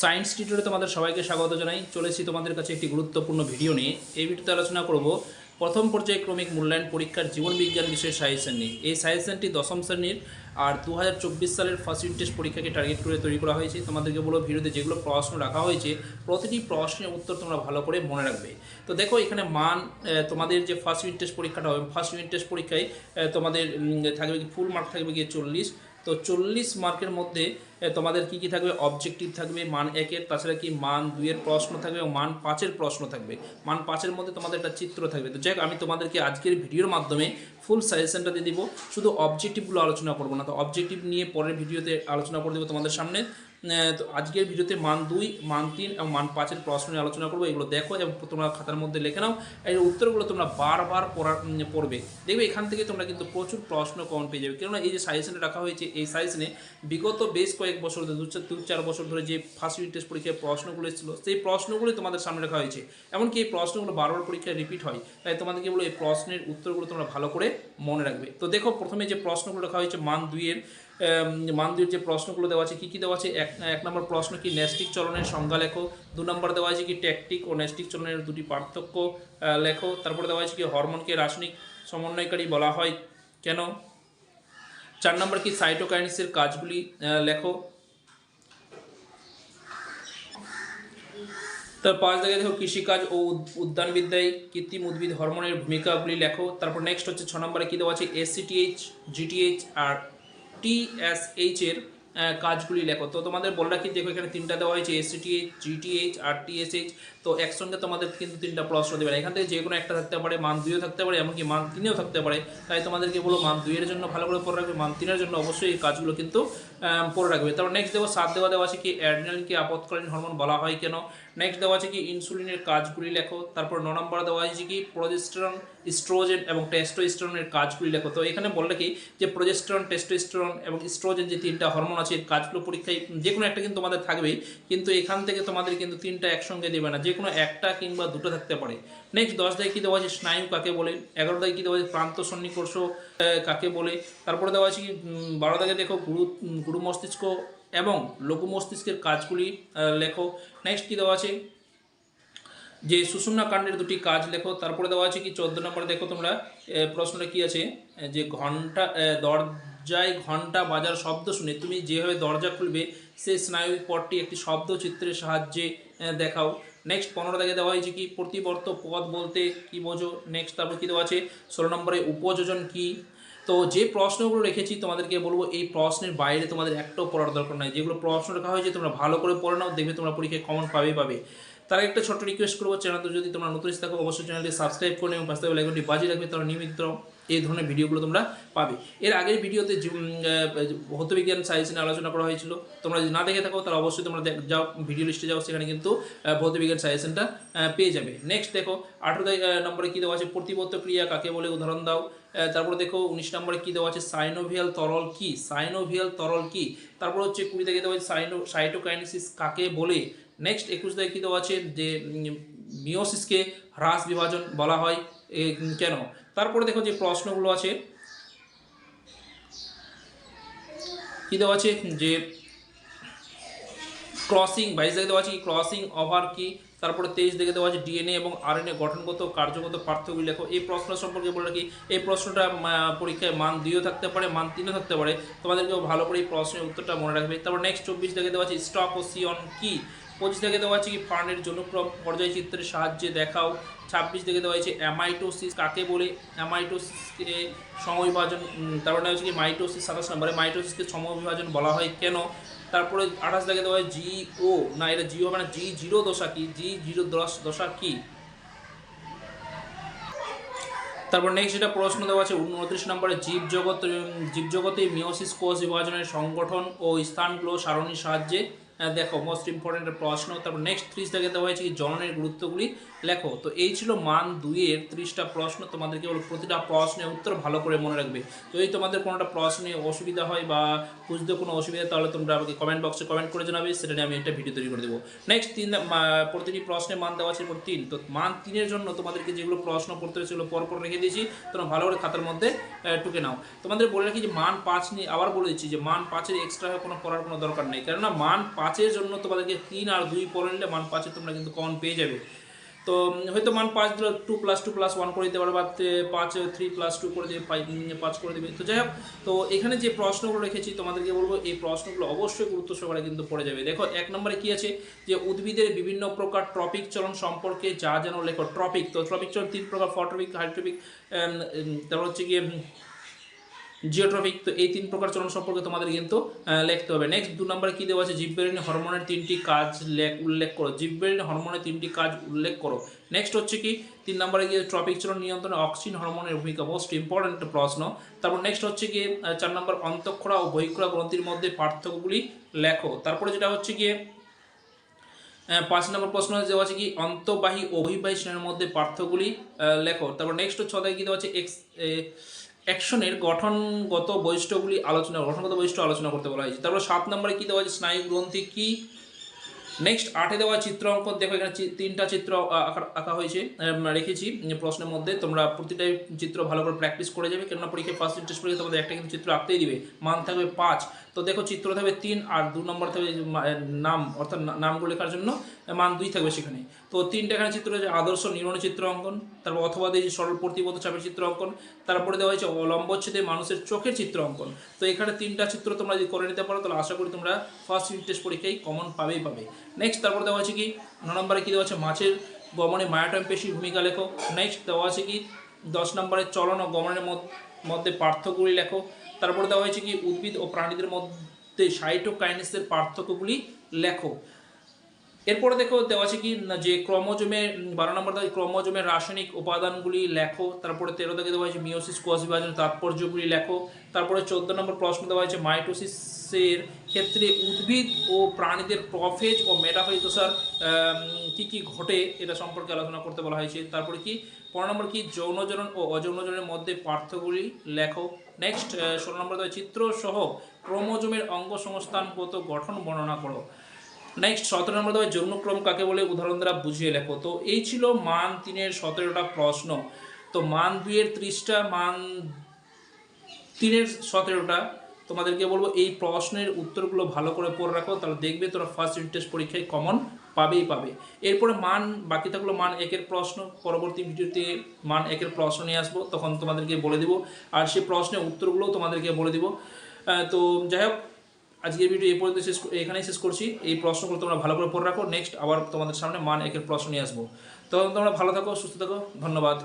Science টিউটোরে তোমাদের সবাইকে স্বাগত জানাই। চলেছি তোমাদের কাছে একটি গুরুত্বপূর্ণ ভিডিও নিয়ে। এই ভিডিওতে আলোচনা করব প্রথম পর্যায়ে ক্রমিক মূল্যায়ন পরীক্ষার জীবন বিজ্ঞান বিষয়ের সাজেশন নিয়ে। এই সাজেশনটি দশম শ্রেণির আর দু হাজার চব্বিশ সালের ফার্স্ট ইউনিট টেস্ট পরীক্ষাকে টার্গেট করে তৈরি করা হয়েছে। তোমাদেরকে বলো ভিডিওতে যেগুলো প্রশ্ন রাখা হয়েছে, প্রতিটি প্রশ্নের উত্তর তোমরা ভালো করে মনে রাখবে। তো দেখো, এখানে মান তোমাদের যে ফার্স্ট ইউনিট টেস্ট পরীক্ষাটা হবে ফার্স্ট ইউনিট টেস্ট পরীক্ষায় তোমাদের থাকবে কি ফুল মার্ক থাকবে গিয়ে চল্লিশ। তো চল্লিশ মার্কের মধ্যে তোমাদের কি কি থাকবে? অবজেক্টিভ থাকবে, মান একের, তাছাড়া কি মান দুইয়ের প্রশ্ন থাকবে এবং মান পাঁচের প্রশ্ন থাকবে। মান পাঁচের মধ্যে তোমাদের একটা চিত্র থাকবে। তো যাই আমি তোমাদেরকে আজকের ভিডিওর মাধ্যমে ফুল সাজেশনটা দিয়ে দিব। শুধু অবজেক্টিভগুলো আলোচনা করব না। তো অবজেক্টিভ নিয়ে পরের ভিডিওতে আলোচনা করে দেবো তোমাদের সামনে। তো আজকের ভিডিওতে মান দুই, মান তিন এবং মান পাঁচের প্রশ্ন নিয়ে আলোচনা করব। এগুলো দেখো এবং তোমরা খাতার মধ্যে লেখে নাও। এর উত্তরগুলো তোমরা বারবার পড়া পড়বে। দেখবে এখান থেকে তোমরা কিন্তু প্রচুর প্রশ্ন কমন পেয়ে যাবে। কেননা এই যে সাজেশনটা রাখা হয়েছে, এই সাজেশনে বিগত বেশ কয়েক বছর ধরে, দু চার দু চার বছর ধরে যে ফার্স্ট ইউনিট টেস্ট পরীক্ষায় প্রশ্নগুলো এসেছিল, সেই প্রশ্নগুলি তোমাদের সামনে রাখা হয়েছে। এমনকি এই প্রশ্নগুলো বারবার পরীক্ষায় রিপিট হয়। তাই তোমাদেরকে বলো, এই প্রশ্নের উত্তরগুলো তোমরা ভালো করে মনে রাখবে। তো দেখো, প্রথমে যে প্রশ্নগুলো রাখা হয়েছে মান দুইয়ের আম, মান দুইয়ের যে প্রশ্নগুলো দেওয়া আছে কী কী দেওয়া আছে? এক এক নম্বর প্রশ্ন কি ন্যাস্টিক চলনের সংজ্ঞা লেখো। দু নম্বর দেওয়া আছে কি ট্যাকটিক ও ন্যাস্টিক চলনের দুটি পার্থক্য লেখো। তারপরে দেওয়া আছে কি হরমোনকে রাসায়নিক সমন্বয়কারী বলা হয়। কেন? চার নম্বর কি সাইটোকাইনিসের কাজগুলি লেখো। তার পাঁচ জায়গায় দেখো কৃষিকাজ ও উদ- উদ্যানবিদ্যায় কৃত্রিম উদ্ভিদ হরমোনের ভূমিকাগুলি লেখো। তারপর নেক্সট হচ্ছে ছ নম্বরে কী দেওয়া আছে এসসিটিএইচ জিটিএইচ আর টিএসএইচ এর আহ, কাজগুলি লেখো। তো তোমাদের বলে রাখি, দেখো এখানে তিনটা দেওয়া হয়েছে এসসিটিএইচ জিটিএইচ আর টিএসএইচ তো একসঙ্গে তোমাদের কিন্তু তিনটা প্রশ্ন দেবে না। এখান থেকে যে কোনো একটা থাকতে পারে, মান দুইও থাকতে পারে, এমনকি মান তিনেও থাকতে পারে। তাই তোমাদেরকে বলো, মান দুইয়ের জন্য ভালো করে পড়ে রাখবে, মান তিনের জন্য অবশ্যই এই কাজগুলো কিন্তু পড়ে রাখবে। তারপর নেক্সট দেবো সাত দেওয়া দেওয়া আছে কি অ্যাড্রিনালিনকে আপৎকালীন হরমোন বলা হয় কেন? নেক্সট দেওয়া আছে কি ইনসুলিনের কাজগুলি লেখো। তারপর ন নম্বর দেওয়া আছে কি প্রজেস্টেরন ইস্ট্রোজেন এবং টেস্টোস্টেরনের কাজগুলি লেখো। তো এখানে বলে রাখি যে প্রজেস্টেরন টেস্টোস্টেরন এবং স্ট্রোজেন যে তিনটা হরমোন আছে এর কাজগুলো পরীক্ষায় যে কোনো একটা কিন্তু তোমাদের থাকবেই কিন্তু এখান থেকে তোমাদের কিন্তু তিনটা একসঙ্গে দেবে না যে কোনো একটা কিংবা দুটো থাকতে পারে। নেক্সট দশ দায় কী দেওয়া আছে স্নায়ু কাকে বলে? এগারো দায় কী দেওয়া আছে প্রান্ত সন্নিকর্ষ কাকে বলে? তারপরে দেওয়া আছে কি বারো দাগে দেখো গুরু গুরু মস্তিষ্ক এবং লঘু মস্তিষ্কের কাজগুলি লেখো। নেক্সট কী দেওয়া আছে? যে সুষুম্না কাণ্ডের দুটি কাজ লেখো। তারপরে দেওয়া আছে কি চোদ্দ নম্বরে দেখো তোমরা প্রশ্নটা কি আছে? যে ঘণ্টা এ, দরজায় ঘণ্টা বাজার শব্দ শুনে তুমি যেভাবে দরজা খুলবে সেই স্নায়ু পটটি একটি শব্দ চিত্রের সাহায্যে দেখাও। নেক্সট পনেরো দাগে দেওয়া হয়েছে কি? প্রতিবর্ত পদ বলতে কি বোঝো? নেক্সট তারপর কি দেওয়া আছে? ষোলো নম্বরে উপযোজন কি? তো যে প্রশ্নগুলো রেখেছি তোমাদেরকে বলব, এই প্রশ্নের বাইরে তোমাদের একটাও পড়ার দরকার নাই। যেগুলো প্রশ্ন রাখা হয়েছে, তোমরা ভালো করে পড়ে নাও, দেখবে তোমরা পরীক্ষায় কমন পাবে পাবে। তার একটা ছোট্ট রিকোয়েস্ট করব চ্যানেলটা যদি তোমরা নতুন থাকো, অবশ্যই চ্যানেলটি সাবস্ক্রাইব করে এবং পাশে লাইকনটি বাজিয়ে রাখবে, তাহলে নিয়মিত এই ধরনের ভিডিওগুলো তোমরা পাবে। এর আগের ভিডিওতে ভৌতবিজ্ঞান সায়েন্স নিয়ে আলোচনা করা হয়েছিল, তোমরা যদি না দেখে থাকো, তাহলে অবশ্যই তোমরা যাও ভিডিও লিস্টে যাও, সেখানে কিন্তু ভৌতবিজ্ঞান সায়েন্সটা পেয়ে যাবে। নেক্সট দেখো আঠেরো নম্বরে কী দেওয়া আছে? প্রতিবর্ত ক্রিয়া কাকে বলে? উদাহরণ দাও। তারপরে দেখো, উনিশ নম্বরে কী দেওয়া আছে? সাইনোভিয়াল তরল কি? সাইনোভিয়াল তরল কি? তারপর হচ্ছে কুড়ি থেকে দেওয়া আছে? সাইনো সাইটোকাইনেসিস কাকে বলে? নেক্সট একুশ দায় কী দেওয়া আছে? যে মিওসিসকে হ্রাস বিভাজন বলা হয়। কেন? তারপরে দেখো যে প্রশ্নগুলো আছে। কী দেওয়া আছে? যে ক্রসিং বাইশ দেখে দেওয়া আছে কি ক্রসিং ওভার কি? তারপরে তেইশ দেখে দেওয়া আছে ডিএনএ এবং আরএনএ গঠনগত, কার্যগত পার্থক্য লেখো। এই প্রশ্ন সম্পর্কে বলে রাখি, এই প্রশ্নটা পরীক্ষায় মান দুইও থাকতে পারে, মান তিনও থাকতে পারে। তোমাদেরকেও ভালো করে এই প্রশ্নের উত্তরটা মনে রাখবে। তারপর নেক্সট চব্বিশ দেখে দেওয়া আছে স্টক ও সিয়ন কি? পঁচিশ থেকে দেওয়া আছে কি ফার্নের জনুক্রম পর্যায় চিত্রের সাহায্যে দেখাও। ছাব্বিশ থেকে দেওয়া হয়েছে অ্যামাইটোসিস কাকে বলে? অ্যামাইটোসিসকে সমবিভাজন তারপরে হচ্ছে কি মাইটোসিস সাতাশ নম্বরে। মাইটোসিসকে সমবিভাজন বলা হয় কেন? তারপরে আঠাশ দাগে দেওয়া হয় জি ও, না, এটা জি হবে না, জি জিরো দশা কি? জি জিরো দশ, দশা কি? তারপর নেক্সট যেটা প্রশ্ন দেওয়া আছে, উনত্রিশ নম্বরে জীবজগত জীবজগতে মিওসিস কোষ বিভাজনের সংগঠন ও স্থানগুলো সারণীর সাহায্যে দেখো মোস্ট ইম্পর্টেন্ট প্রশ্ন, তারপর নেক্সট ত্রিশ দেওয়া হয়েছে কি জননের গুরুত্বগুলি। লেখো, তো এই ছিল মান দুইয়ের ত্রিশটা প্রশ্ন, তোমাদেরকে বলো প্রতিটা প্রশ্নের উত্তর ভালো করে মনে রাখবে। যদি তোমাদের কোনোটা প্রশ্নে অসুবিধা হয় বা বুঝতে কোনো অসুবিধা তাহলে তোমরা আমাকে কমেন্ট বক্সে কমেন্ট করে জানাবে, সেটা নিয়ে আমি একটা ভিডিও তৈরি করে দেবো। নেক্সট তিন প্রতিটি প্রশ্নের মান দেওয়া আছে তিন। তো মান তিনের জন্য তোমাদেরকে যেগুলো প্রশ্ন করতে হবে সেগুলো পরপর রেখে দিয়েছি, তোমরা ভালো করে খাতার মধ্যে টুকে নাও। তোমাদের বলে রাখি যে মান পাঁচ নিয়ে আবার বলে দিচ্ছি যে মান পাঁচের এক্সট্রা কোনো পড়ার কোনো দরকার নেই, কেননা মান পাঁচের জন্য তোমাদেরকে তিন আর দুই পরে নিলে মান পাঁচে তোমরা কিন্তু কমন পেয়ে যাবে। তো হয়তো মান পাঁচ দিলে two plus two plus one করে দিতে পারো বা পাঁচ থ্রি প্লাস টু করে দেবে পাঁচ করে দেবে। তো যাই হোক, তো এখানে যে প্রশ্নগুলো রেখেছি তোমাদেরকে বলব, এই প্রশ্নগুলো অবশ্যই গুরুত্ব সহকারে কিন্তু পড়ে যাবে। দেখো, এক নম্বরে কি আছে? যে উদ্ভিদের বিভিন্ন প্রকার ট্রপিক চলন সম্পর্কে যা যেন লেখো, ট্রপিক। তো ট্রপিক চলন তিন প্রকার ফটোপিক হাইড্রোপিক তারপর হচ্ছে গিয়ে উম, জিওট্রপিক তো এই তিন প্রকার চলন সম্পর্কে তোমাদের কিন্তু লিখতে হবে। নেক্সট দু নম্বরে কী দেওয়া আছে? জীববেরিনী হরমোনের তিনটি কাজ লেখ উল্লেখ করো। জীববেরিনী হরমোনের তিনটি কাজ উল্লেখ করো। নেক্সট হচ্ছে কি? তিন নম্বরে গিয়ে ট্রপিক চলন নিয়ন্ত্রণে অক্সিজেন হরমোনের ভূমিকা মোস্ট ইম্পর্ট্যান্ট প্রশ্ন। তারপর নেক্সট হচ্ছে আহ, চার নম্বর অন্তঃক্ষরা ও বহিঃক্ষরা গ্রন্থির মধ্যে পার্থক্যগুলি লেখো। তারপরে যেটা হচ্ছে গিয়ে পাঁচ নম্বর প্রশ্ন দেওয়া আছে কি? অন্তঃবাহী বহির্বাহী শ্রেণির মধ্যে পার্থক্যগুলি লেখো। তারপর নেক্সট অধ্যায় কি দেওয়া আছে? এক্স অ্যাকশনের গঠনগত বৈশিষ্ট্যগুলি আলোচনা, গঠনগত বৈশিষ্ট্য আলোচনা করতে বলা হয়েছে। তারপর সাত নম্বরে কি দেওয়া আছে? স্নায়ু গ্রন্থি কি? নেক্সট আটে দেওয়া চিত্র অঙ্কন। দেখো এখানে তিনটা চিত্র আঁকা- হয়েছে। রেখেছি প্রশ্নের মধ্যে। তোমরা প্রতিটাই চিত্র ভালো করে প্র্যাকটিস করে যাবে, কেননা পরীক্ষায় ফার্স্ট টেস্ট পরীক্ষা তোমাদের একটা কিন্তু চিত্র আঁকতেই দিবে। মান থাকবে পাঁচ। তো দেখো চিত্র থাকবে তিন আর দু নম্বর থাকবে নাম, অর্থাৎ নামগুলো লেখার জন্য মান দুই থাকবে সেখানে। তো তিনটা এখানে চিত্র হচ্ছে আদর্শ নির্মাণ চিত্র অঙ্কন, তারপর অথবা দিয়ে সরল প্রতিপদ চাপের চিত্র অঙ্কন, তারপরে দেওয়া হয়েছে লম্বচ্ছেদে মানুষের চোখের চিত্র অঙ্কন। তো এখানে তিনটা চিত্র তোমরা যদি করে নিতে পারো, তাহলে আশা করি তোমরা ফার্স্ট ইউনিট টেস্ট পরীক্ষায় কমন পাবেই পাবে। নেক্সট তারপর দেওয়া আছে কি, ন নম্বরে কী দেওয়া আছে, মাছের গমনে মায়াটম পেশির ভূমিকা লেখো। নেক্সট দেওয়া আছে কি, দশ নম্বরে চলন ও গমনের মধ্য- মধ্যে পার্থক্যগুলি লেখো। তারপরে দেওয়া হয়েছে কি, উদ্ভিদ ও প্রাণীদের মধ্যে সাইটোকাইনেসের পার্থক্যগুলি লেখো। এরপরে দেখো দেওয়া আছে কি যে ক্রোমোজোমের উম, বারো নম্বর দেওয়া ক্রোমোজোমের রাসায়নিক উপাদানগুলি লেখো তারপরে তেরো থেকে দেওয়া হয়েছে মিওসিস কোষ বিভাজনের তাৎপর্যগুলি লেখো তারপরে চোদ্দ নম্বর প্রশ্ন দেওয়া হয়েছে মাইটোসিসের ক্ষেত্রে উদ্ভিদ ও প্রাণীদের প্রফেজ ও মেটাফাইটোসার কি কি ঘটে এটা সম্পর্কে আলোচনা করতে বলা হয়েছে। তারপরে কি পনেরো নম্বর কি যৌনজনন ও অযৌনজনের মধ্যে পার্থক্যগুলি লেখো। নেক্সট ষোলো নম্বর দেওয়া চিত্র সহ ক্রোমোজোমের অঙ্গ সংস্থানগত গঠন বর্ণনা করো। নেক্সট সতেরো নম্বর দেওয়া যৌনক্রম কাকে বলে? উদাহরণ দ্বারা বুঝিয়ে লেখো। তো এই ছিল মান তিনের সতেরোটা প্রশ্ন। তো মান দুইয়ের ত্রিশটা, মান তিনের সতেরোটা। তোমাদেরকে বলব, এই প্রশ্নের উত্তরগুলো ভালো করে পড়ে রাখো। তাহলে দেখবে তোরা ফার্স্ট ইউনিট টেস্ট পরীক্ষায় কমন পাবেই পাবে। এরপরে মান, বাকি থাকল মান একের প্রশ্ন। পরবর্তী ভিডিওতে মান একের প্রশ্ন নিয়ে আসব। তখন তোমাদেরকে বলে দিব। আর সেই প্রশ্নের উত্তরগুলোও তোমাদেরকে বলে দিব। তো যাই হোক আজকের ভিডিও এই পর্যন্ত শেষ এখানেই শেষ করছি। এই প্রশ্নগুলো তোমরা ভালো করে পড়ে রাখো। নেক্সট আবার তোমাদের সামনে মান একের প্রশ্ন নিয়ে আসব। তখন তোমরা ভালো থাকো, সুস্থ থাকো। ধন্যবাদ।